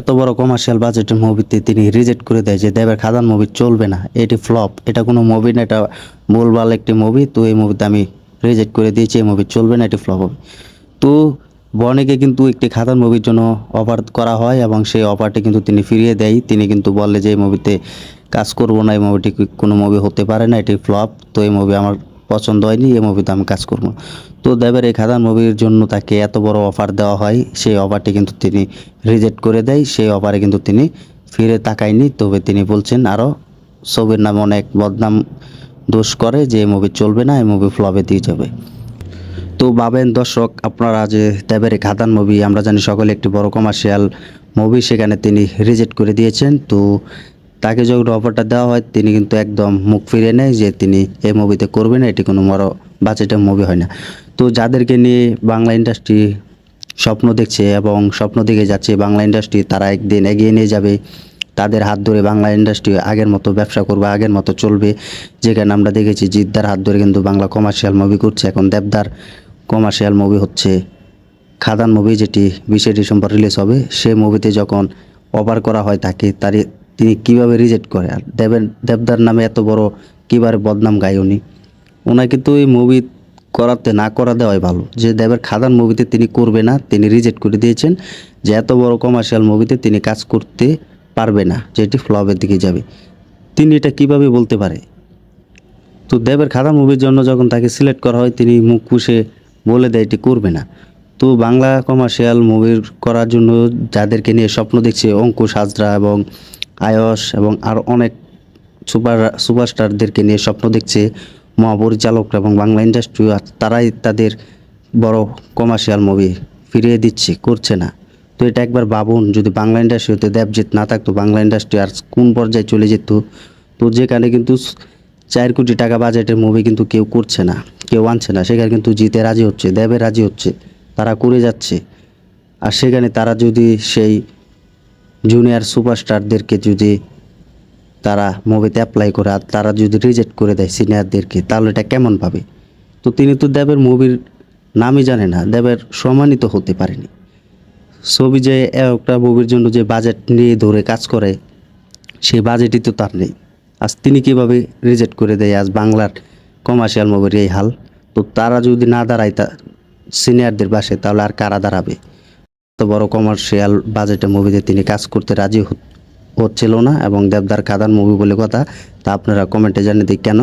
এত বড় কমার্শিয়াল বাজেটের মুভিতে তিনি রিজেক্ট করে দেয় যে, দেবের খাদান মুভি চলবে না, এটি ফ্লপ এটা কোনো মুভি না, এটা ভুলভাল একটি মুভি তো এই মুভিতে আমি রিজেক্ট করে দিয়েছি, এই মুভি চলবে না, এটি ফ্লপ হবে। তো বনেকে কিন্তু একটি খাদান মুভির জন্য অফার করা হয় এবং সেই অফারটি কিন্তু তিনি ফিরিয়ে দেয়। তিনি কিন্তু বলে যে, এই মুভিতে কাজ করব না, এই মুভিটি কোনো মুভি হতে পারে না, এটি ফ্লপ তো এই মুভি আমার পছন্দ হয়নি, এই মুভিতে আমি কাজ করব। তো দেবের এই খাদান মুভির জন্য তাকে এত বড় অফার দেওয়া হয়, সেই অফারটি কিন্তু তিনি রিজেক্ট করে দেয়, সেই অফারে কিন্তু তিনি ফিরে তাকায়নি। তবে তিনি বলছেন আরও ছবির নামে অনেক বদনাম দোষ করে যে মুভি চলবে না, এই মুভি ফ্লপে দিয়ে যাবে। তো ভাবেন দর্শক, আপনারা যে দেবের খাদান মুভি আমরা জানি সকলে একটি বড় কমার্শিয়াল মুভি সেখানে তিনি রিজেক্ট করে দিয়েছেন। তো তাকে যখন অফারটা দেওয়া হয়, তিনি কিন্তু একদম মুখ ফিরে নেয় যে তিনি এই মুভিতে করবেন এটি কোনো বড় বাজেটের মুভি হয় না। তো যাদেরকে নিয়ে বাংলা ইন্ডাস্ট্রি স্বপ্ন দেখছে এবং স্বপ্ন দিকে যাচ্ছে বাংলা ইন্ডাস্ট্রি তারা একদিন এগিয়ে নিয়ে যাবে। তাদের হাত ধরে বাংলা ইন্ডাস্ট্রি আগের মতো ব্যবসা করবে, আগের মতো চলবে। যেখানে আমরা দেখেছি জিদ্দার হাত ধরে কিন্তু বাংলা কমার্শিয়াল মুভি করছে। এখন দেবদার কমার্শিয়াল মুভি হচ্ছে খাদান মুভি যেটি বিশে ডিসেম্বর রিলিজ হবে। সেই মুভিতে যখন অফার করা হয় তাকে তার তিনি কীভাবে রিজেক্ট করে? আর দেবের দেবদার নামে এত বড় কীভাবে বদনাম গায় উনি? ওনাকে কিন্তু এই মুভি করাতে, না করা দেওয়াই ভালো। যে দেবের খাদান মুভিতে তিনি করবে না, তিনি রিজেক্ট করে দিয়েছেন যে এত বড় কমার্শিয়াল মুভিতে তিনি কাজ করতে পারবে না যেটি ফ্লপের দিকে যাবে। তিনি এটা কীভাবে বলতে পারে? তো দেবের খাদান মুভির জন্য যখন তাকে সিলেক্ট করা হয়, তিনি মুখ পুষে বলে দেয় এটি করবে না। তো বাংলা কমার্শিয়াল মুভির করার জন্য যাদেরকে নিয়ে স্বপ্ন দেখছে, অঙ্কুশ হাজরা এবং আয়স এবং আর অনেক সুপার, সুপারস্টারদেরকে নিয়ে স্বপ্ন দেখছে মহাপরিচালকরা এবং বাংলা ইন্ডাস্ট্রি তারাই তাদের বড় কমার্শিয়াল মুভি ফিরিয়ে দিচ্ছে, করছে না। তো এটা একবার ভাবুন, যদি বাংলা ইন্ডাস্ট্রিতে দেবজিৎ না থাকতো, বাংলা ইন্ডাস্ট্রি আর কোন পর্যায়ে চলে যেত? তো যেখানে কিন্তু চার কোটি টাকা বাজেটের মুভি কিন্তু কেউ করছে না, কেউ আনছে না। সেখানে কিন্তু জিতে রাজি হচ্ছে, দেবে রাজি হচ্ছে, তারা করে যাচ্ছে। আর সেখানে তারা যদি সেই জুনিয়র সুপারস্টারদেরকে যদি তারা মুভিতে অ্যাপ্লাই করে আর তারা যদি রিজেক্ট করে দেয় সিনিয়রদেরকে তাহলে এটা কেমন পাবে? তো তিনি তো দেবের মুভির নামই জানে না, দেবের সম্মানিত হতে পারেনি। ছবি যে একটা মুভির জন্য যে বাজেট নিয়ে ধরে কাজ করে সেই বাজেটই তো তার নেই। আজ তিনি কীভাবে রিজেক্ট করে দেয়, আজ বাংলার কমার্শিয়াল মুভির এই হাল? তো তারা যদি না দাঁড়ায় তা সিনিয়রদের বাসে তাহলে আর কারা দাঁড়াবে? তো বড় কমার্শিয়াল বাজেটে মুভিতে তিনি কাজ করতে রাজি হচ্ছিল না এবং দেবদার খাদান মুভি বলে কথা, তা আপনারা কমেন্টে জানিয়ে দিই কেন?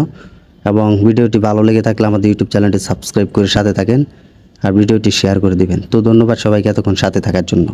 এবং ভিডিওটি ভালো লেগে থাকলে আমাদের ইউটিউব চ্যানেলটি সাবস্ক্রাইব করে সাথে থাকেন, আর ভিডিওটি শেয়ার করে দিবেন। তো ধন্যবাদ সবাইকে এতক্ষণ সাথে থাকার জন্য।